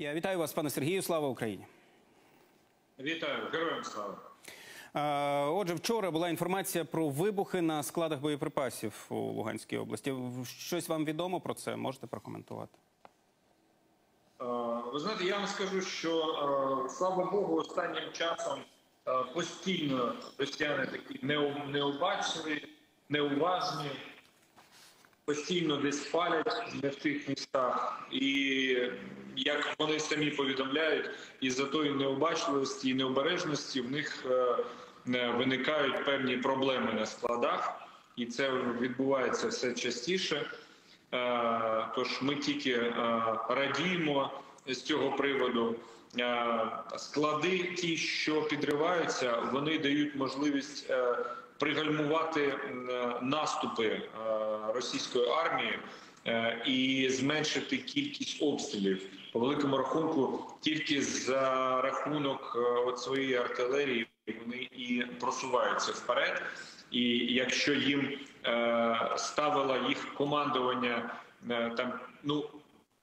Я вітаю вас, пане Сергію. Слава Україні. Вітаю, героям слава. Отже, вчора була інформація про вибухи на складах боєприпасів у Луганській області. Щось вам відомо про це? Можете прокоментувати? Ви знаєте, я вам скажу, що слава Богу, останнім часом постійно росіяни такі необачливі, неуважні, постійно десь палять не в тих містах. І як вони самі повідомляють, із-за тої необачливості і необережності в них е, е, виникають певні проблеми на складах, і це відбувається все частіше. Е, Тож ми тільки радіємо з цього приводу. Склади, ті, що підриваються, вони дають можливість пригальмувати наступи російської армії і зменшити кількість обстрілів. По великому рахунку, тільки за рахунок е, от своєї артилерії вони і просуваються вперед. І якщо їм е, ставило їх командування е, там ну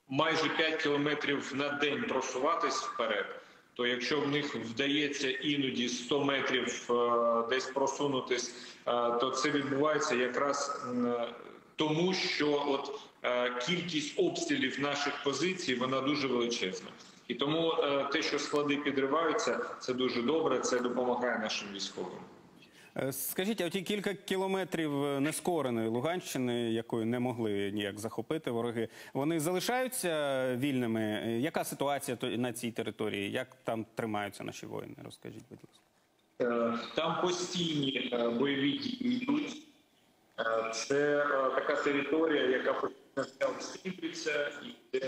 майже 5 кілометрів на день просуватись вперед, то якщо в них вдається іноді 100 метрів десь просунутись, то це відбувається якраз тому, що от кількість обстрілів наших позицій вона дуже величезна. І тому е, те, що склади підриваються, це дуже добре. Це допомагає нашим військовим. Е, Скажіть, а ті кілька кілометрів е, нескореної Луганщини, якою не могли ніяк захопити вороги, вони залишаються вільними? Е, Яка ситуація на цій території? Як там тримаються наші воїни? Розкажіть, будь ласка. Е, Там постійні е, бойові дії. Е, Це е, така територія, яка обстрілюється, і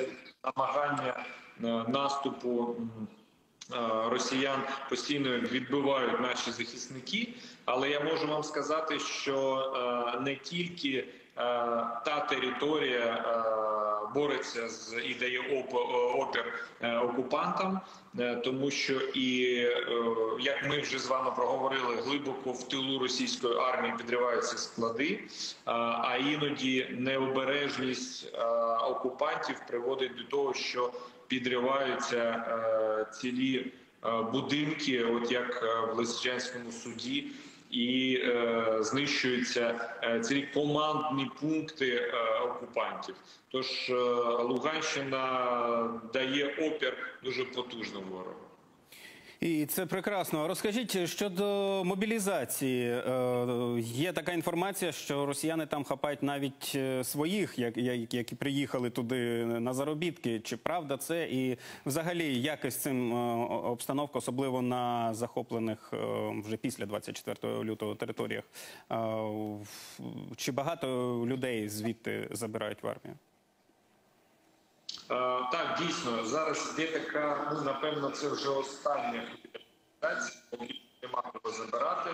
намагання е, наступу е, росіян постійно відбивають наші захисники. Але я можу вам сказати, що е, не тільки та територія е, бореться з і дає опір е, окупантам, е, тому що і е, як ми вже з вами проговорили, глибоко в тилу російської армії підриваються склади, а- іноді необережність е, окупантів приводить до того, що підриваються е, цілі е, будинки, от як е, в Лисичанському суді. І е, знищуються е, цілі командні пункти е, окупантів. Тож е, Луганщина дає опір дуже потужному ворогу. І це прекрасно. Розкажіть щодо мобілізації. Е, Є така інформація, що росіяни там хапають навіть е, своїх, як- як- які приїхали туди на заробітки. Чи правда це? І взагалі, як цим е, обстановка, особливо на захоплених вже після 24 лютого територіях? Чи багато людей звідти забирають в армію? Е, Так, дійсно, зараз є така, ну напевно, це вже остання операція, поки нема забирати.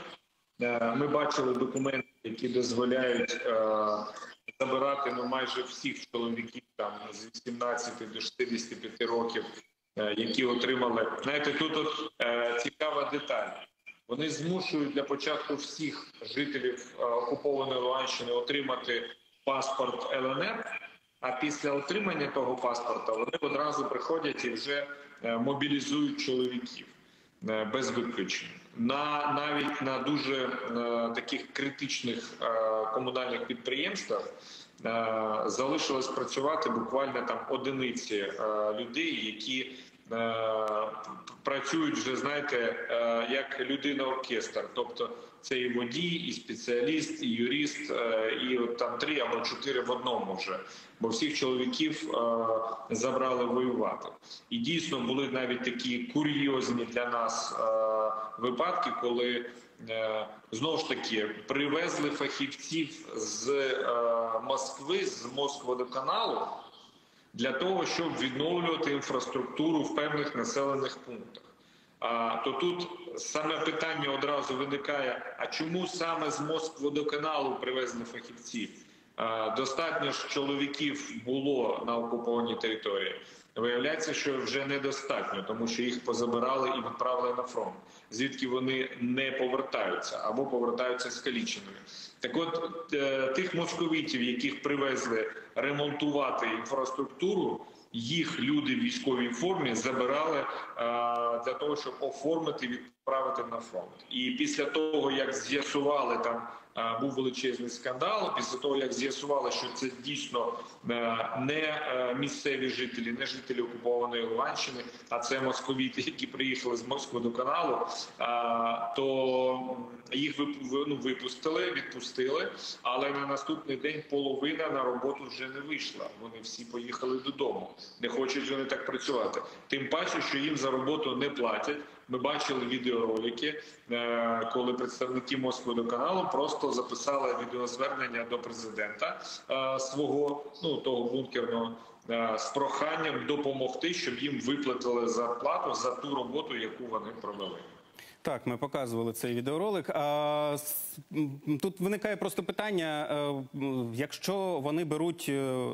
Е, Ми бачили документи, які дозволяють е, забирати ну, майже всіх чоловіків там з 18 до 65 років, які отримали. Знаєте, тут от цікава деталь. Вони змушують для початку всіх жителів окупованої Луганщини отримати паспорт ЛНР. А після отримання того паспорта вони одразу приходять і вже е, мобілізують чоловіків е, без виключень. На навіть на дуже на таких критичних е, комунальних підприємствах е, залишилось працювати буквально там одиниці е, людей, які е, працюють вже знаєте, е, як людина оркестр, тобто це і водій, і спеціаліст, і юрист, е, і от там три або чотири в одному вже. Бо всіх чоловіків е, забрали воювати. І дійсно були навіть такі курйозні для нас е, випадки, коли е, знову ж таки привезли фахівців з е, Москви, з Москводоканалу для того, щоб відновлювати інфраструктуру в певних населених пунктах. А то тут саме питання одразу виникає: а чому саме з Москводоканалу привезли фахівців? Достатньо ж чоловіків було на окупованій території. Виявляється, що вже недостатньо, тому що їх позабирали і відправили на фронт, звідки вони не повертаються або повертаються скаліченими. Так, от е, тих московитів, яких привезли ремонтувати інфраструктуру, їх люди в військовій формі забирали для того, щоб оформити відправити на фронт. І після того, як з'ясували там. е, Був величезний скандал. Після того, як з'ясували, що це дійсно е, не е, місцеві жителі, не жителі окупованої Луганщини, а це московіти, які приїхали з Москви до каналу, то їх ну, випустили, відпустили. Але на наступний день половина на роботу вже не вийшла. Вони всі поїхали додому. Не хочуть вони так працювати. Тим паче, що їм за роботу не платять. Ми бачили відеоролики, е, коли представники Москви каналу просто записали відеозвернення до президента е, свого, ну того бункерного, е, з проханням допомогти, щоб їм виплатили зарплату за ту роботу, яку вони провели. Так, ми показували цей відеоролик. А тут виникає просто питання: е, якщо вони беруть е,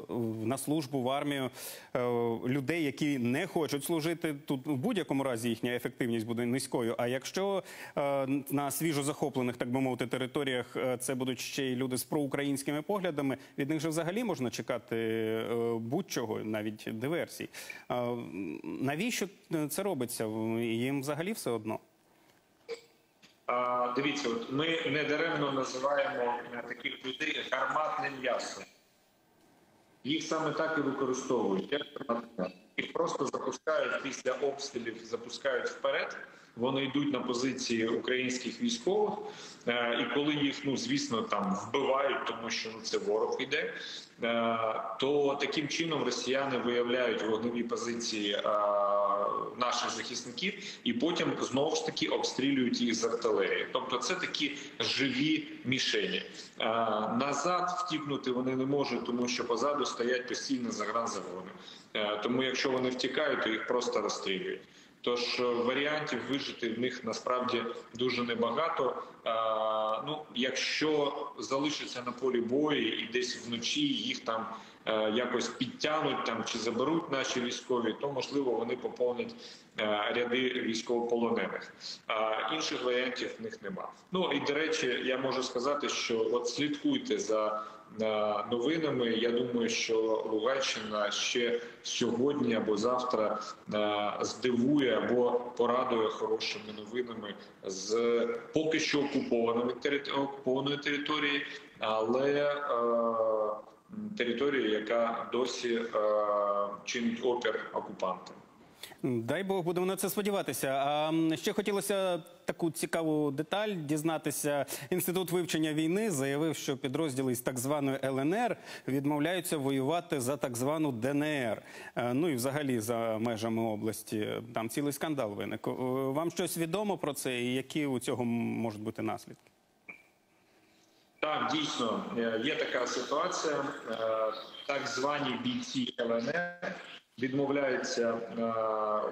на службу в армію е, людей, які не хочуть служити, тут в будь-якому разі їхня ефективність буде низькою. А якщо на свіжо захоплених, так би мовити, територіях це будуть ще й люди з проукраїнськими поглядами, від них же взагалі можна чекати будь-чого, навіть диверсій. Навіщо це робиться? Їм взагалі все одно. Дивіться, от ми недаремно називаємо е, таких людей гарматним м'ясом. Їх саме так і використовують. як. Їх просто запускають після обстрілів, запускають вперед. Вони йдуть на позиції українських військових, е, і коли їх, ну звісно, там вбивають, тому що ну це ворог іде, е, то таким чином росіяни виявляють вогневі позиції наших захисників, і потім знову ж таки обстрілюють їх з артилерії. Тобто, це такі живі мішені. Е, Назад втікнути вони не можуть, тому що позаду стоять постійно загранзаводи. Е, Тому, якщо вони втікають, то їх просто розстрілюють. Тож е, варіантів вижити в них насправді дуже небагато. Ну, якщо залишаться на полі бою і десь вночі їх там якось підтягнуть там чи заберуть наші військові, то можливо вони поповнять е, ряди військовополонених. Інших варіантів в них нема. Ну і до речі, я можу сказати, що от слідкуйте за е, новинами. Я думаю, що Луганщина ще сьогодні або завтра е, здивує або порадує хорошими новинами з поки що окупованими окупованої території, але території, яка досі е, чинить опір окупантам. Дай Бог, будемо на це сподіватися. А ще хотілося таку цікаву деталь дізнатися. Інститут вивчення війни заявив, що підрозділи з так званої ЛНР відмовляються воювати за так звану ДНР. Е, Ну і взагалі за межами області. Там цілий скандал виник. Вам щось відомо про це, і які у цього можуть бути наслідки? Так, дійсно е, є така ситуація. Е, Так звані бійці ЛНР відмовляються е,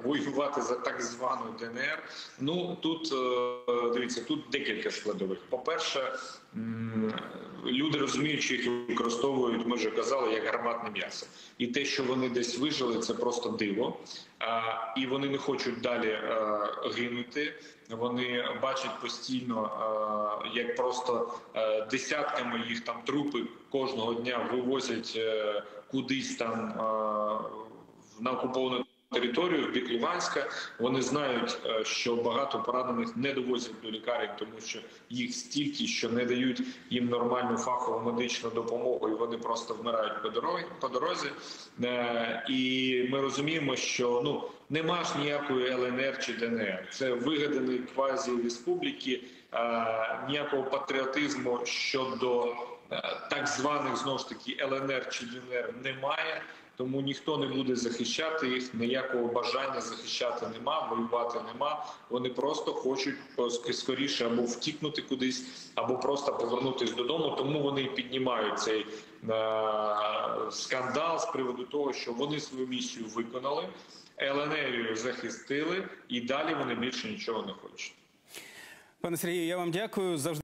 воювати за так звану ДНР. Ну тут е, дивіться, тут декілька складових. По-перше, люди розуміють, що їх використовують, ми вже казали, як гарматне м'ясо. І те, що вони десь вижили, це просто диво. А, І вони не хочуть далі е, гинути. Вони бачать постійно, е, як просто е, десятками їх там трупи кожного дня вивозять е, кудись там е, на окуповану територію в бік Луганська. Вони знають, е, що багато поранених не довозять до лікарень, тому що їх стільки, що не дають їм нормальну фахову медичну допомогу, і вони просто вмирають по дорозі. По дорозі. Е, І ми розуміємо, що ну нема ж ніякої ЛНР чи ДНР. Це вигадані квазі республіки, е, ніякого патріотизму щодо так званих знову ж таки ЛНР чи ДНР немає. Тому ніхто не буде захищати їх, ніякого бажання захищати нема, воювати нема. Вони просто хочуть скоріше або втікнути кудись, або просто повернутися додому. Тому вони піднімають цей е, скандал з приводу того, що вони свою місію виконали, ЛНРію захистили, і далі вони більше нічого не хочуть. Пане Сергію, я вам дякую. Завжди.